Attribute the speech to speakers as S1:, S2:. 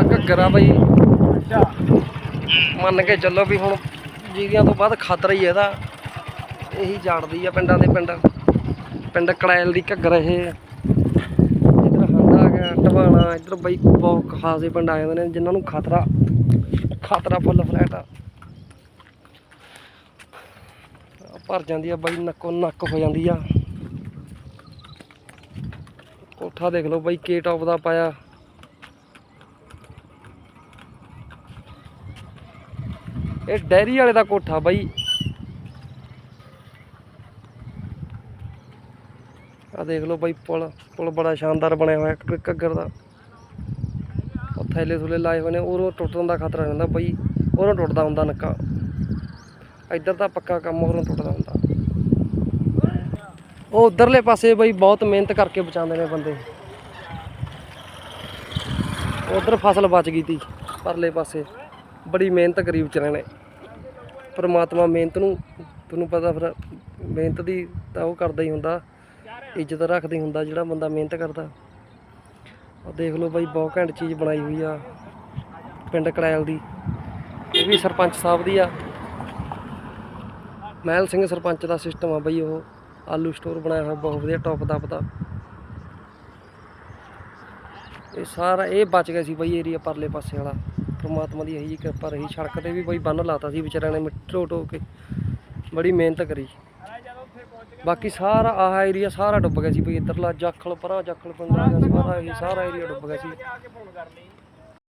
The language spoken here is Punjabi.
S1: ਘੱਗਰ ਆ ਬਈ। ਮੰਨ ਕੇ ਚੱਲੋ ਵੀ ਹੁਣ ਜੀਰੀਆਂ ਤੋਂ ਬਾਅਦ ਖਤਰਾ ਹੀ ਇਹਦਾ। ਇਹੀ ਜਾਣਦੀ ਆ ਪਿੰਡਾਂ ਦੇ ਪਿੰਡ। ਪਿੰਡ ਕੜੈਲ ਦੀ ਘੱਗਰ ਇਹ ਇਧਰ ਹੰਡਾ ਆ ਗਿਆ ਟਵਾਣਾ ਇਧਰ ਬਈ ਬਹੁਤ ਖਾਸੇ ਪਿੰਡ ਆ ਜਾਂਦੇ ਨੇ ਜਿਨ੍ਹਾਂ ਨੂੰ ਖਤਰਾ ਖਤਰਾ ਫੁੱਲ ਫਲੈਟ ਆ। ਆਹ ਭਰ ਜਾਂਦੀ ਆ ਬਈ ਨੱਕੋ ਨੱਕ ਹੋ ਜਾਂਦੀ ਆ। ਕੋਠਾ ਦੇਖ ਲਓ ਬਈ ਕੇ ਟੌਪ ਦਾ ਪਾਇਆ। ਇਹ ਡੈਰੀ ਵਾਲੇ ਦਾ ਕੋਠਾ ਬਾਈ। ਆ ਦੇਖ ਲਓ ਬਾਈ, ਪੁਲ ਪੁਲ ਬੜਾ ਸ਼ਾਨਦਾਰ ਬਣਿਆ ਹੋਇਆ ਘੱਗਰ ਦਾ। ਥੈਲੇ ਥੁਲੇ ਲਾਏ ਹੋਏ ਨੇ, ਉਰੋਂ ਟੁੱਟਣ ਦਾ ਖਤਰਾ ਰਹਿੰਦਾ ਬਈ, ਉਰੋਂ ਟੁੱਟਦਾ ਹੁੰਦਾ ਨੱਕਾ। ਇੱਧਰ ਤਾਂ ਪੱਕਾ ਕੰਮ ਉਰੋਂ ਟੁੱਟਦਾ ਹੁੰਦਾ। ਉਹ ਉਧਰਲੇ ਪਾਸੇ ਬਈ ਬਹੁਤ ਮਿਹਨਤ ਕਰਕੇ ਬਚਾਉਂਦੇ ਨੇ ਬੰਦੇ। ਉਧਰ ਫਸਲ ਬਚ ਗਈ ਤੀ, ਪਰਲੇ ਪਾਸੇ। ਬੜੀ ਮਿਹਨਤ ਕਰੀ ਵਿਚਾਰਿਆਂ ਨੇ। ਪਰਮਾਤਮਾ ਮਿਹਨਤ ਨੂੰ, ਤੁਹਾਨੂੰ ਪਤਾ ਫਿਰ ਮਿਹਨਤ ਦੀ ਤਾਂ ਉਹ ਕਰਦਾ ਹੀ ਹੁੰਦਾ, ਇੱਜ਼ਤ ਰੱਖਦਾ ਹੀ ਹੁੰਦਾ ਜਿਹੜਾ ਬੰਦਾ ਮਿਹਨਤ ਕਰਦਾ। ਆ ਦੇਖ ਲਓ ਬਾਈ, ਬਹੁਤ ਘੈਂਟ ਚੀਜ਼ ਬਣਾਈ ਹੋਈ ਆ ਪਿੰਡ ਕੜੈਲ ਦੀ। ਇਹ ਵੀ ਸਰਪੰਚ ਸਾਹਿਬ ਦੀ ਆ। ਮਹਿਲ ਸਿੰਘ ਸਰਪੰਚ ਦਾ ਸਿਸਟਮ ਆ ਬਈ ਉਹ। ਆਲੂ ਸਟੋਰ ਬਣਾਇਆ ਹੋਇਆ, ਬਹੁਤ ਵਧੀਆ ਟੌਪ ਦਾ ਪਤਾ। ਇਹ ਸਾਰਾ, ਇਹ ਬਚ ਗਿਆ ਸੀ ਬਈ ਏਰੀਆ ਪਰਲੇ ਪਾਸੇ ਵਾਲਾ। ਪਰਮਾਤਮਾ ਦੀ ਇਹੀ ਜਿਹੀ ਕਿਰਪਾ ਰਹੀ, ਸੜਕ ਤੇ ਵੀ ਬਈ ਬੰਨ ਲਾਤਾ ਸੀ ਵਿਚਾਰਿਆਂ ਨੇ ਮਿੱਟੋ ਟੋ ਕੇ, ਬੜੀ ਮਿਹਨਤ ਕਰੀ। ਬਾਕੀ ਸਾਰਾ ਆਹ ਏਰੀਆ ਸਾਰਾ ਡੁੱਬ ਗਿਆ ਸੀ ਬਈ, ਇੱਧਰਲਾ ਜਾਖਲ, ਪਰਾਂ ਜਾਖਲ ਪਿੰਡ ਸਾਰਾ ਇਹ, ਸਾਰਾ ਏਰੀਆ ਡੁੱਬ ਗਿਆ ਸੀ।